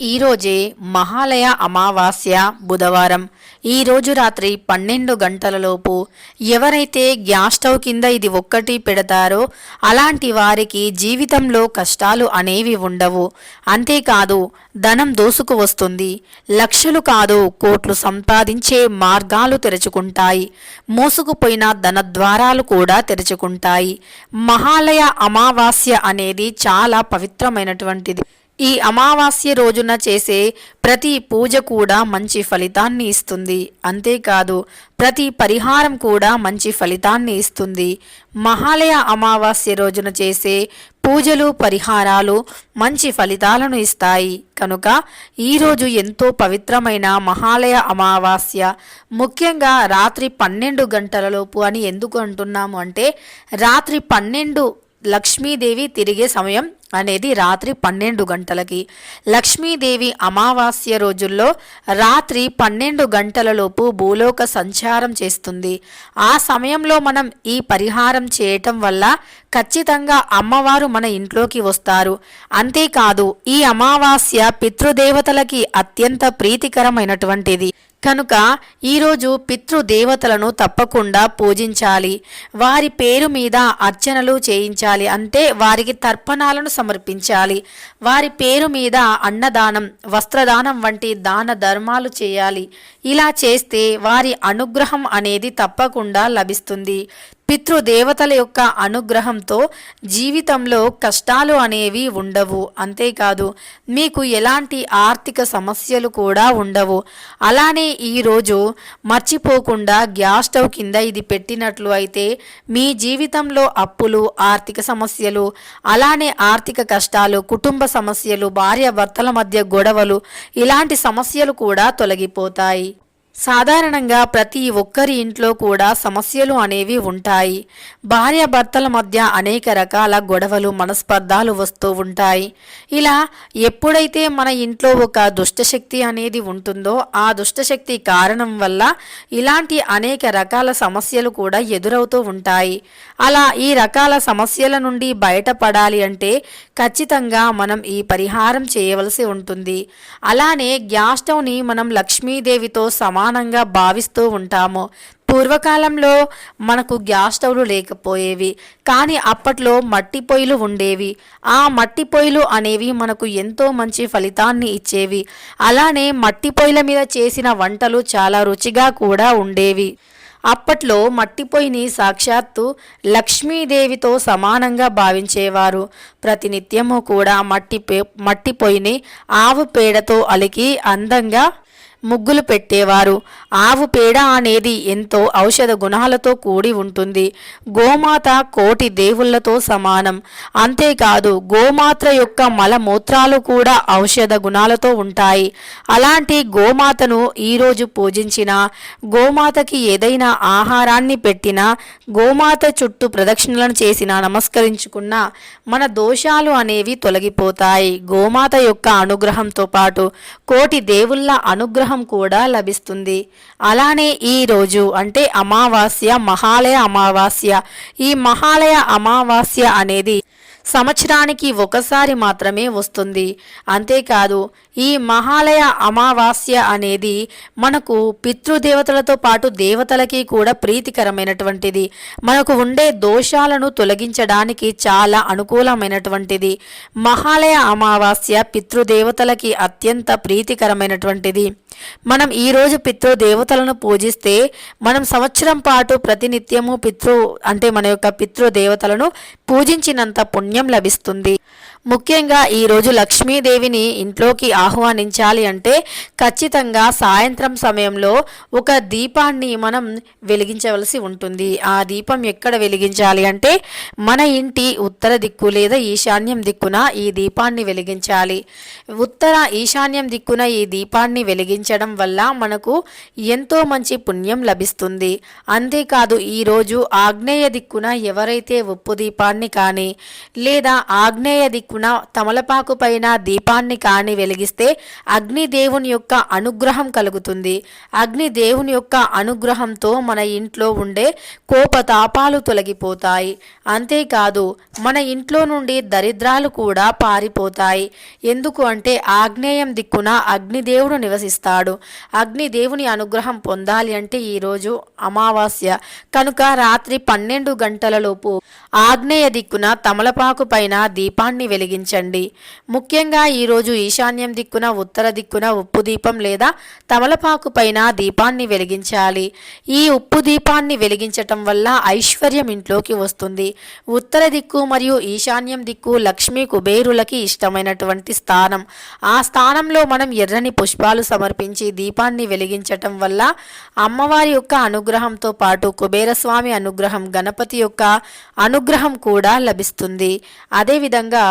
ఈరోజే మహాలయ అమావాస్య బుధవారం. ఈరోజు రాత్రి పన్నెండు గంటలలోపు ఎవరైతే గ్యాస్ స్టవ్ కింద ఇది ఒక్కటి పెడతారో అలాంటి వారికి జీవితంలో కష్టాలు అనేవి ఉండవు. అంతేకాదు ధనం దోసుకు వస్తుంది. లక్షలు కాదు కోట్లు సంపాదించే మార్గాలు తెరుచుకుంటాయి. మోసుకుపోయిన ధన ద్వారాలు కూడా తెరుచుకుంటాయి. మహాలయ అమావాస్య అనేది చాలా పవిత్రమైనటువంటిది. ఈ అమావాస్య రోజున చేసే ప్రతి పూజ కూడా మంచి ఫలితాన్ని ఇస్తుంది. అంతేకాదు ప్రతి పరిహారం కూడా మంచి ఫలితాన్ని ఇస్తుంది. మహాలయ అమావాస్య రోజున చేసే పూజలు పరిహారాలు మంచి ఫలితాలను ఇస్తాయి. కనుక ఈరోజు ఎంతో పవిత్రమైన మహాలయ అమావాస్య ముఖ్యంగా రాత్రి పన్నెండు గంటలలోపు అని ఎందుకు అంటున్నాము అంటే రాత్రి పన్నెండు లక్ష్మీదేవి తిరిగే సమయం అనేది రాత్రి పన్నెండు గంటలకి. లక్ష్మీదేవి అమావాస్య రోజుల్లో రాత్రి పన్నెండు గంటలలోపు భూలోక సంచారం చేస్తుంది. ఆ సమయంలో మనం ఈ పరిహారం చేయటం వల్ల ఖచ్చితంగా అమ్మవారు మన ఇంట్లోకి వస్తారు. అంతేకాదు ఈ అమావాస్య పితృదేవతలకి అత్యంత ప్రీతికరమైనటువంటిది. కనుక ఈరోజు పితృదేవతలను తప్పకుండా పూజించాలి. వారి పేరు మీద అర్చనలు చేయించాలి. అంటే వారికి తర్పణాలను సమర్పించాలి. వారి పేరు మీద అన్నదానం వస్త్రదానం వంటి దాన ధర్మాలు చేయాలి. ఇలా చేస్తే వారి అనుగ్రహం అనేది తప్పకుండా లభిస్తుంది. పితృదేవతల యొక్క అనుగ్రహంతో జీవితంలో కష్టాలు అనేవి ఉండవు. అంతేకాదు మీకు ఎలాంటి ఆర్థిక సమస్యలు కూడా ఉండవు. అలానే ఈరోజు మర్చిపోకుండా గ్యాస్ స్టవ్ కింద ఇది పెట్టినట్లు అయితే మీ జీవితంలో అప్పులు ఆర్థిక సమస్యలు అలానే ఆర్థిక కష్టాలు కుటుంబ సమస్యలు భార్య భర్తల మధ్య గొడవలు ఇలాంటి సమస్యలు కూడా తొలగిపోతాయి. సాధారణంగా ప్రతి ఒక్కరి ఇంట్లో కూడా సమస్యలు అనేవి ఉంటాయి. భార్యాభర్తల మధ్య అనేక రకాల గొడవలు మనస్పర్ధాలు వస్తూ ఉంటాయి. ఇలా ఎప్పుడైతే మన ఇంట్లో ఒక దుష్టశక్తి అనేది ఉంటుందో ఆ దుష్టశక్తి కారణం వల్ల ఇలాంటి అనేక రకాల సమస్యలు కూడా ఎదురవుతూ ఉంటాయి. అలా ఈ రకాల సమస్యల నుండి బయటపడాలి అంటే ఖచ్చితంగా మనం ఈ పరిహారం చేయవలసి ఉంటుంది. అలానే గ్యాస్ స్టవ్ని మనం లక్ష్మీదేవితో సమానంగా భావిస్తూ ఉంటాము. పూర్వకాలంలో మనకు గ్యాస్ స్టవ్లు లేకపోయేవి కానీ అప్పట్లో మట్టి పొయ్యిలు ఉండేవి. ఆ మట్టి పొయ్యిలు అనేవి మనకు ఎంతో మంచి ఫలితాన్ని ఇచ్చేవి. అలానే మట్టి పొయ్యిల మీద చేసిన వంటలు చాలా రుచిగా కూడా ఉండేవి. అప్పట్లో మట్టిపోయిని సాక్షాత్తు లక్ష్మీదేవితో సమానంగా భావించేవారు. ప్రతినిత్యము కూడా మట్టి మట్టి పొయ్యిని ఆవు పేడతో అలికి అందంగా ముగ్గులు పెట్టేవారు. ఆవు పేడ అనేది ఎంతో ఔషధ గుణాలతో కూడి ఉంటుంది. గోమాత కోటి దేవుళ్ళతో సమానం. అంతేకాదు గోమాత్ర యొక్క మలమూత్రాలు కూడా ఔషధ గుణాలతో ఉంటాయి. అలాంటి గోమాతను ఈరోజు పూజించిన గోమాతకి ఏదైనా ఆహారాన్ని పెట్టినా గోమాత చుట్టూ ప్రదక్షిణలను చేసిన నమస్కరించుకున్న మన దోషాలు అనేవి తొలగిపోతాయి. గోమాత యొక్క అనుగ్రహంతో పాటు కోటి దేవుళ్ళ అనుగ్రహం కూడా లభిస్తుంది. అలానే ఈ రోజు అంటే అమావాస్య మహాలయ అమావాస్య. ఈ మహాలయ అమావాస్య అనేది సంవత్సరానికి ఒకసారి మాత్రమే వస్తుంది. అంతేకాదు ఈ మహాలయ అమావాస్య అనేది మనకు పితృదేవతలతో పాటు దేవతలకి కూడా ప్రీతికరమైనటువంటిది. మనకు ఉండే దోషాలను తొలగించడానికి చాలా అనుకూలమైనటువంటిది. మహాలయ అమావాస్య పితృదేవతలకి అత్యంత ప్రీతికరమైనటువంటిది. మనం ఈరోజు పితృదేవతలను పూజిస్తే మనం సంవత్సరం పాటు ప్రతినిత్యము పితృ అంటే మన యొక్క పితృ దేవతలను పూజించినంత పుణ్యం లభిస్తుంది. ముఖ్యంగా ఈరోజు లక్ష్మీదేవిని ఇంట్లోకి ఆహ్వానించాలి అంటే ఖచ్చితంగా సాయంత్రం సమయంలో ఒక దీపాన్ని మనం వెలిగించవలసి ఉంటుంది. ఆ దీపం ఎక్కడ వెలిగించాలి అంటే మన ఇంటి ఉత్తర దిక్కు లేదా ఈశాన్యం దిక్కున ఈ దీపాన్ని వెలిగించాలి. ఉత్తర ఈశాన్యం దిక్కున ఈ దీపాన్ని వెలిగించడం వల్ల మనకు ఎంతో మంచి పుణ్యం లభిస్తుంది. అంతేకాదు ఈరోజు ఆగ్నేయ దిక్కున ఎవరైతే ఉప్పు దీపాన్ని కానీ లేదా ఆగ్నేయ దిక్కు వైపున తమలపాకు పైన దీపాన్ని కాని వెలిగిస్తే అగ్ని దేవుని యొక్క అనుగ్రహం కలుగుతుంది. అగ్ని దేవుని యొక్క అనుగ్రహంతో మన ఇంట్లో ఉండే కోపతాపాలు తొలగిపోతాయి. అంతేకాదు మన ఇంట్లో నుండి దరిద్రాలు కూడా పారిపోతాయి. ఎందుకు అంటే ఆగ్నేయం దిక్కున అగ్నిదేవుడు నివసిస్తాడు. అగ్నిదేవుని అనుగ్రహం పొందాలి అంటే ఈరోజు అమావాస్య. కనుక రాత్రి పన్నెండు గంటలలోపు ఆగ్నేయ దిక్కున తమలపాకు పైన దీపాన్ని వెలిగించండి. ముఖ్యంగా ఈరోజు ఈశాన్యం దిక్కున ఉత్తర దిక్కున ఉప్పు దీపం లేదా తమలపాకు పైన దీపాన్ని వెలిగించాలి. ఈ ఉప్పు దీపాన్ని వెలిగించటం వల్ల ఐశ్వర్యం ఇంట్లోకి వస్తుంది. ఉత్తర దిక్కు మరియు ఈశాన్యం దిక్కు లక్ష్మీ కుబేరులకి ఇష్టమైనటువంటి స్థానం. ఆ స్థానంలో మనం ఎర్రని పుష్పాలు సమర్పించి దీపాన్ని వెలిగించటం వల్ల అమ్మవారి యొక్క అనుగ్రహంతో పాటు కుబేరస్వామి అనుగ్రహం గణపతి యొక్క అనుగ్రహం కూడా లభిస్తుంది. అదేవిధంగా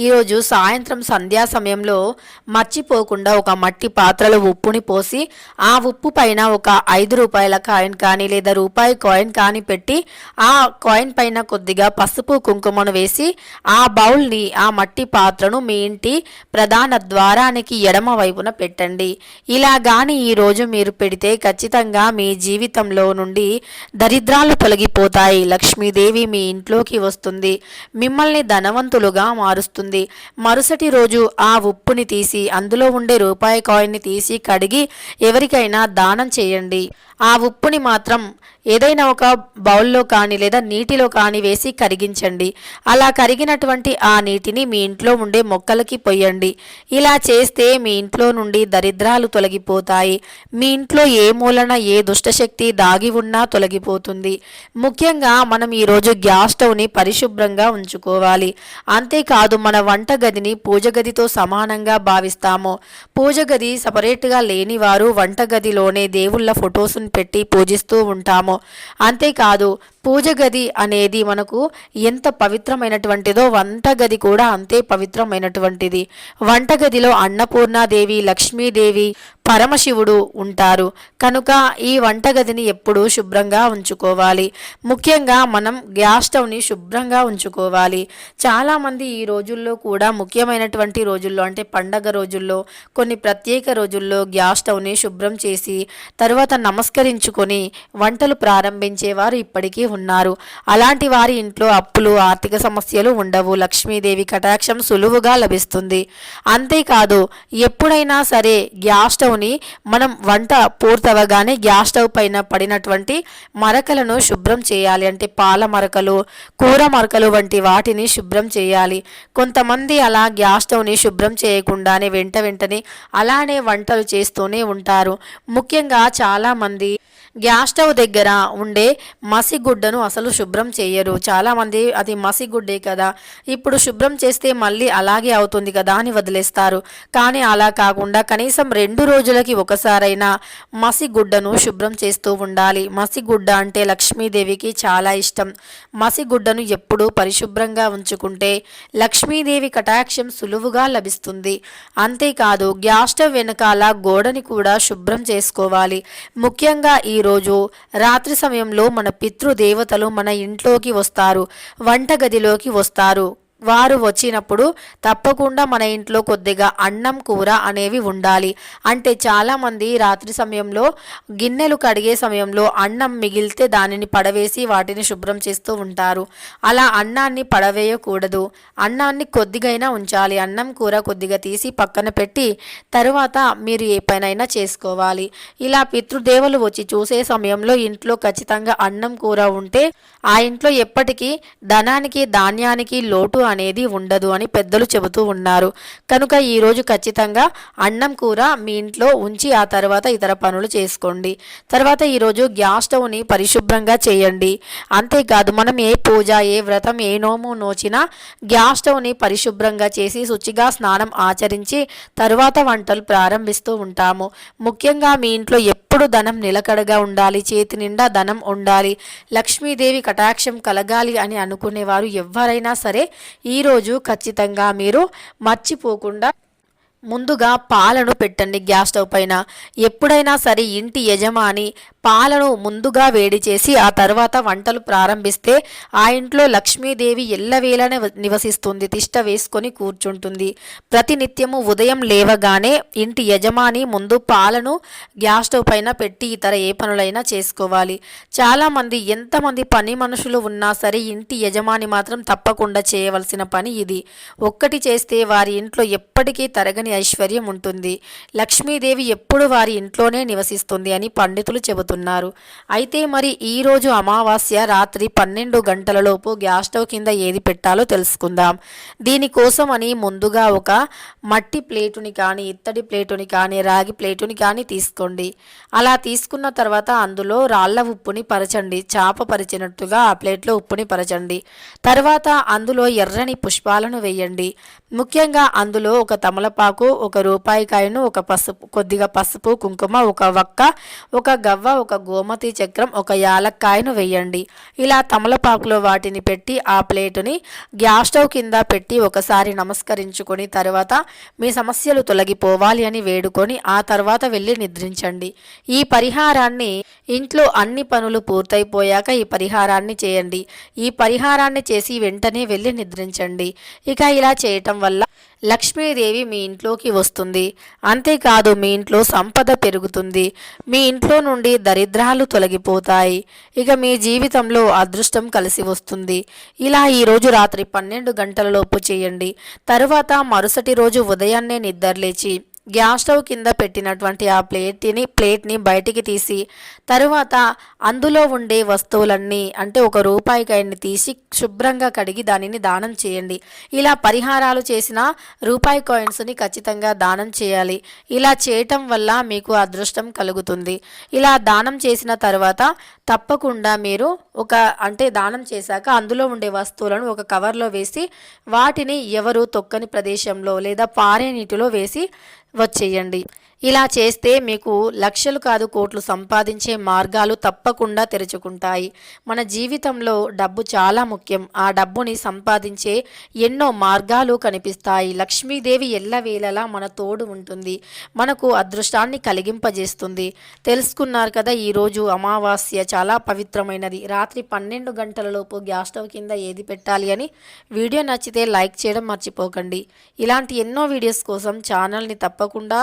ఈరోజు సాయంత్రం సంధ్యా సమయంలో మర్చిపోకుండా ఒక మట్టి పాత్రలో ఉప్పుని పోసి ఆ ఉప్పు పైన ఒక ఐదు రూపాయల కాయిన్ కానీ లేదా రూపాయి కాయిన్ కానీ పెట్టి ఆ కాయిన్ పైన కొద్దిగా పసుపు కుంకుమను వేసి ఆ బౌల్ని ఆ మట్టి పాత్రను మీ ఇంటి ప్రధాన ద్వారానికి ఎడమ వైపున పెట్టండి. ఇలా గాని ఈ రోజు మీరు పెడితే ఖచ్చితంగా మీ జీవితంలో నుండి దరిద్రాలు తొలగిపోతాయి. లక్ష్మీదేవి మీ ఇంట్లోకి వస్తుంది. మిమ్మల్ని ధనవంతులుగా మారు మారుస్తుంది మరుసటి రోజు ఆ ఉప్పుని తీసి అందులో ఉండే రూపాయి కాయిన్ని తీసి కడిగి ఎవరికైనా దానం చేయండి. ఆ ఉప్పుని మాత్రం ఏదైనా ఒక బౌల్లో కానీ లేదా నీటిలో కానీ వేసి కరిగించండి. అలా కరిగినటువంటి ఆ నీటిని మీ ఇంట్లో ఉండే మొక్కలకి పొయ్యండి. ఇలా చేస్తే మీ ఇంట్లో నుండి దరిద్రాలు తొలగిపోతాయి. మీ ఇంట్లో ఏ మూలన ఏ దుష్టశక్తి దాగి ఉన్నా తొలగిపోతుంది. ముఖ్యంగా మనం ఈరోజు గ్యాస్ స్టవ్ని పరిశుభ్రంగా ఉంచుకోవాలి. అంతేకాదు మన వంట గదిని పూజ గదితో సమానంగా భావిస్తాము. పూజ గది సపరేట్గా లేని వారు వంట గదిలోనే దేవుళ్ళ ఫొటోస్ని పెట్టి పూజిస్తూ ఉంటాము. అంతేకాదు పూజ గది అనేది మనకు ఎంత పవిత్రమైనటువంటిదో వంట గది కూడా అంతే పవిత్రమైనటువంటిది. వంటగదిలో అన్నపూర్ణాదేవి లక్ష్మీదేవి పరమశివుడు ఉంటారు. కనుక ఈ వంటగదిని ఎప్పుడూ శుభ్రంగా ఉంచుకోవాలి. ముఖ్యంగా మనం గ్యాస్ స్టవ్ని శుభ్రంగా ఉంచుకోవాలి. చాలామంది ఈ రోజుల్లో కూడా ముఖ్యమైనటువంటి రోజుల్లో అంటే పండగ రోజుల్లో కొన్ని ప్రత్యేక రోజుల్లో గ్యాస్ స్టవ్ని శుభ్రం చేసి తర్వాత నమస్కరించుకొని వంటలు ప్రారంభించేవారు ఇప్పటికీ ఉన్నారు. అలాంటి వారి ఇంట్లో అప్పులు ఆర్థిక సమస్యలు ఉండవు. లక్ష్మీదేవి కటాక్షం సులువుగా లభిస్తుంది. అంతేకాదు ఎప్పుడైనా సరే గ్యాస్ స్టవ్ తీసుకొని మనం వంట పూర్తవగానే గ్యాస్ స్టవ్ పైన పడినటువంటి మరకలను శుభ్రం చేయాలి. అంటే పాల మరకలు కూర మరకలు వంటి వాటిని శుభ్రం చేయాలి. కొంతమంది అలా గ్యాస్ స్టవ్ని శుభ్రం చేయకుండానే వెంట వెంటనే అలానే వంటలు చేస్తూనే ఉంటారు. ముఖ్యంగా చాలామంది గ్యాస్ స్టవ్ దగ్గర ఉండే మసిగుడ్డను అసలు శుభ్రం చేయరు. చాలామంది అది మసిగుడ్డే కదా. ఇప్పుడు శుభ్రం చేస్తే మళ్ళీ అలాగే అవుతుంది కదా అని వదిలేస్తారు. కానీ అలా కాకుండా కనీసం రెండు రోజులకి ఒకసారైనా మసిగుడ్డను శుభ్రం చేస్తూ ఉండాలి. మసిగుడ్డ అంటే లక్ష్మీదేవికి చాలా ఇష్టం. మసిగుడ్డను ఎప్పుడూ పరిశుభ్రంగా ఉంచుకుంటే లక్ష్మీదేవి కటాక్షం సులువుగా లభిస్తుంది. అంతేకాదు గ్యాస్ స్టవ్ వెనకాల గోడని కూడా శుభ్రం చేసుకోవాలి. ముఖ్యంగా ఈ రోజు రాత్రి సమయంలో మన పితృదేవతలు మన ఇంట్లోకి వస్తారు వంటగదిలోకి వస్తారు. వారు వచ్చినప్పుడు తప్పకుండా మన ఇంట్లో కొద్దిగా అన్నం కూర అనేవి ఉండాలి. అంటే చాలామంది రాత్రి సమయంలో గిన్నెలు కడిగే సమయంలో అన్నం మిగిలితే దానిని పడవేసి వాటిని శుభ్రం చేస్తూ ఉంటారు. అలా అన్నాన్ని పడవేయకూడదు. అన్నాన్ని కొద్దిగైనా ఉంచాలి. అన్నం కూర కొద్దిగా తీసి పక్కన పెట్టి తరువాత మీరు ఏ పనైనా చేసుకోవాలి. ఇలా పితృదేవులు వచ్చి చూసే సమయంలో ఇంట్లో ఖచ్చితంగా అన్నం కూర ఉంటే ఆ ఇంట్లో ఎప్పటికీ ధనానికి ధాన్యానికి లోటు అనేది ఉండదు అని పెద్దలు చెబుతూ ఉన్నారు. కనుక ఈరోజు ఖచ్చితంగా అన్నం కూర మీ ఇంట్లో ఉంచి ఆ తర్వాత ఇతర పనులు చేసుకోండి. తర్వాత ఈరోజు గ్యాస్ స్టవ్ని పరిశుభ్రంగా చేయండి. అంతేకాదు మనం ఏ పూజ ఏ వ్రతం ఏ నోము నోచినా గ్యాస్ స్టవ్ని పరిశుభ్రంగా చేసి శుచిగా స్నానం ఆచరించి తరువాత వంటలు ప్రారంభిస్తూ ఉంటాము. ముఖ్యంగా మీ ఇంట్లో ఎప్పుడు ఎప్పుడు ధనం నిలకడగా ఉండాలి చేతి నిండా ధనం ఉండాలి లక్ష్మీదేవి కటాక్షం కలగాలి అని అనుకునేవారు ఎవరైనా సరే ఈరోజు ఖచ్చితంగా మీరు మర్చిపోకుండా ముందుగా పాలను పెట్టండి గ్యాస్ స్టవ్ పైన. ఎప్పుడైనా సరే ఇంటి యజమాని పాలను ముందుగా వేడి చేసి ఆ తర్వాత వంటలు ప్రారంభిస్తే ఆ ఇంట్లో లక్ష్మీదేవి ఎల్లవేళనే నివసిస్తుంది తిష్ట వేసుకొని కూర్చుంటుంది. ప్రతినిత్యము ఉదయం లేవగానే ఇంటి యజమాని ముందు పాలను గ్యాస్ స్టవ్ పైన పెట్టి ఇతర ఏ పనులైనా చేసుకోవాలి. చాలామంది ఎంతమంది పని మనుషులు ఉన్నా సరే ఇంటి యజమాని మాత్రం తప్పకుండా చేయవలసిన పని ఇది. ఒక్కటి చేస్తే వారి ఇంట్లో ఎప్పటికీ తరగని ఐశ్వర్యం ఉంటుంది. లక్ష్మీదేవి ఎప్పుడు వారి ఇంట్లోనే నివసిస్తుంది అని పండితులు చెబుతారు చెబుతున్నారు అయితే మరి ఈ రోజు అమావాస్య రాత్రి పన్నెండు గంటలలోపు గ్యాస్ స్టవ్ కింద ఏది పెట్టాలో తెలుసుకుందాం. దీనికోసం అని ముందుగా ఒక మట్టి ప్లేటుని కానీ ఇత్తడి ప్లేటుని కానీ రాగి ప్లేటుని కానీ తీసుకోండి. అలా తీసుకున్న తర్వాత అందులో రాళ్ళ ఉప్పుని పరచండి. చాప పరిచినట్టుగా ఆ ప్లేట్లో ఉప్పుని పరచండి. తర్వాత అందులో ఎర్రని పుష్పాలను వేయండి. ముఖ్యంగా అందులో ఒక తమలపాకు ఒక రూపాయి కాయను ఒక పసుపు కొద్దిగా పసుపు కుంకుమ ఒక వక్క ఒక గవ్వ ఒక గోమతి చక్రం ఒక యాలక్కాయను వేయండి. ఇలా తమలపాకులో వాటిని పెట్టి ఆ ప్లేటుని గ్యాస్ స్టవ్ కింద పెట్టి ఒకసారి నమస్కరించుకొని తర్వాత మీ సమస్యలు తొలగిపోవాలి అని వేడుకొని ఆ తర్వాత వెళ్ళి నిద్రించండి. ఈ పరిహారాన్ని ఇంట్లో అన్ని పనులు పూర్తయిపోయాక ఈ పరిహారాన్ని చేయండి. ఈ పరిహారాన్ని చేసి వెంటనే వెళ్ళి నిద్రించండి. ఇక ఇలా చేయటం వల్ల లక్ష్మీదేవి మీ ఇంట్లోకి వస్తుంది. అంతేకాదు మీ ఇంట్లో సంపద పెరుగుతుంది. మీ ఇంట్లో నుండి దరిద్రాలు తొలగిపోతాయి. ఇక మీ జీవితంలో అదృష్టం కలిసి వస్తుంది. ఇలా ఈరోజు రాత్రి పన్నెండు గంటలలోపు చేయండి. తరువాత మరుసటి రోజు ఉదయాన్నే నిద్రలేచి గ్యాస్ స్టవ్ కింద పెట్టినటువంటి ఆ ప్లేట్ని ప్లేట్ని బయటికి తీసి తరువాత అందులో ఉండే వస్తువులన్నీ అంటే ఒక రూపాయికాయని తీసి శుభ్రంగా కడిగి దానిని దానం చేయండి. ఇలా పరిహారాలు చేసిన రూపాయి కాయిన్స్ని ఖచ్చితంగా దానం చేయాలి. ఇలా చేయటం వల్ల మీకు అదృష్టం కలుగుతుంది. ఇలా దానం చేసిన తర్వాత తప్పకుండా మీరు ఒక అంటే దానం చేశాక అందులో ఉండే వస్తువులను ఒక కవర్లో వేసి వాటిని ఎవరు తొక్కని ప్రదేశంలో లేదా పారే నీటిలో వేసి వచ్చేయండి. ఇలా చేస్తే మీకు లక్షలు కాదు కోట్లు సంపాదించే మార్గాలు తప్పకుండా తెరుచుకుంటాయి. మన జీవితంలో డబ్బు చాలా ముఖ్యం. ఆ డబ్బుని సంపాదించే ఎన్నో మార్గాలు కనిపిస్తాయి. లక్ష్మీదేవి ఎల్లవేళలా మన తోడు ఉంటుంది. మనకు అదృష్టాన్ని కలిగింపజేస్తుంది. తెలుసుకున్నారు కదా ఈరోజు అమావాస్య చాలా పవిత్రమైనది. రాత్రి పన్నెండు గంటలలోపు గ్యాస్ స్టవ్ కింద ఏది పెట్టాలి అని వీడియో నచ్చితే లైక్ చేయడం మర్చిపోకండి. ఇలాంటి ఎన్నో వీడియోస్ కోసం ఛానల్ని తప్పకుండా